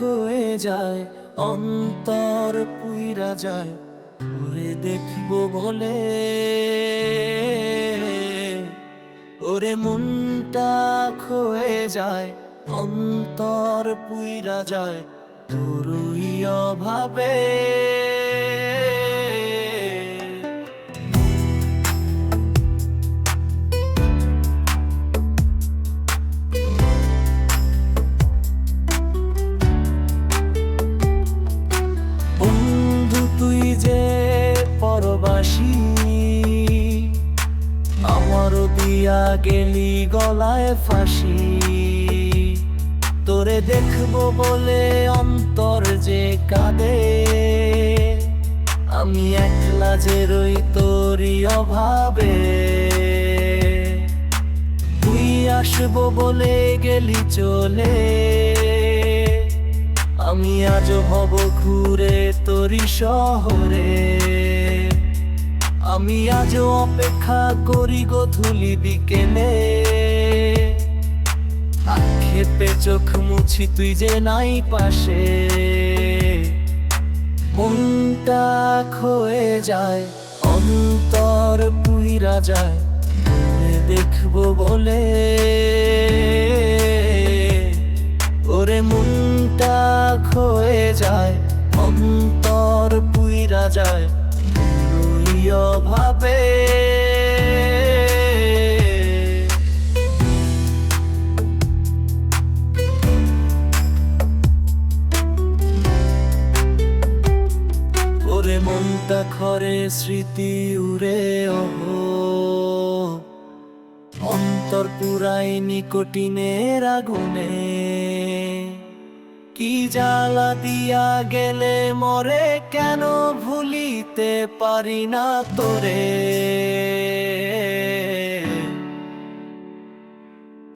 হয়ে যায়, অন্তর পুইরা যায়, ওরে দেখব বলে। ওরে মনটা খয়ে যায়, অন্তর পুইরা যায়, তোরই অভাবে। দিয়া গেলি গলায় ফাঁসি। তোরে দেখব বলে অন্তর যে কাঁদে। আমি একলা যে রই তোরই অভাবে। তুই আসব বলে গেলি চলে। আমি আজ হব ঘুরে তোরি শহরে। আমি আজ অপেক্ষা করি গধুলি বিকেলে। আক্ষেপে চোখ মুছি তুই যে নাই পাশে। মনটা খয়ে যায়, অন্তর পুইরা যায় দেখব বলে। ওরে মনটা খয়ে যায়, অন্তর পুইরা যায়। অভাবে ওরে মনটা খরে স্মৃতি উড়ে ওহ অন্তর পুরাই নিকটিনের আগুনে। কি জ্বালা দিয়া গেলে মরে কেন ভুলিতে পারি না তোরে?